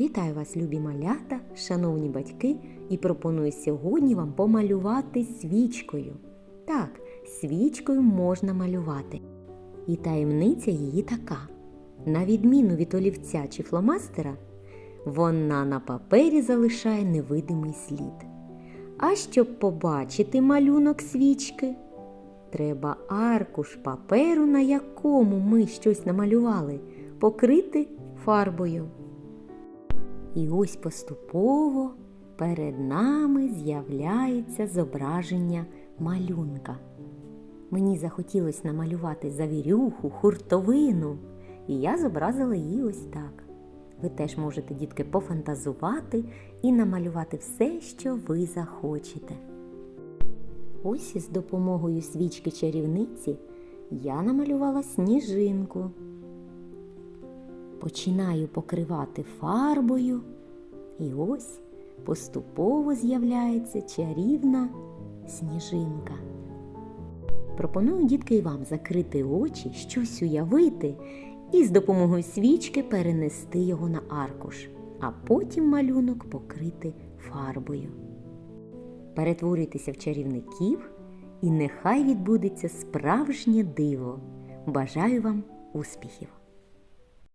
Вітаю вас, любі малята, шановні батьки, і пропоную сьогодні вам помалювати свічкою. Так, свічкою можна малювати. І таємниця її така: на відміну від олівця чи фломастера, вона на папері залишає невидимий слід. А щоб побачити малюнок свічки, треба аркуш паперу, на якому ми щось намалювали, покрити фарбою. І ось поступово перед нами з'являється зображення малюнка. Мені захотілося намалювати завірюху, хуртовину, і я зобразила її ось так. Ви теж можете, дітки, пофантазувати і намалювати все, що ви захочете. Ось із допомогою свічки чарівниці я намалювала сніжинку. Починаю покривати фарбою, і ось поступово з'являється чарівна сніжинка. Пропоную, дітки, і вам закрити очі, щось уявити і з допомогою свічки перенести його на аркуш, а потім малюнок покрити фарбою. Перетворюйтеся в чарівників, і нехай відбудеться справжнє диво. Бажаю вам успіхів!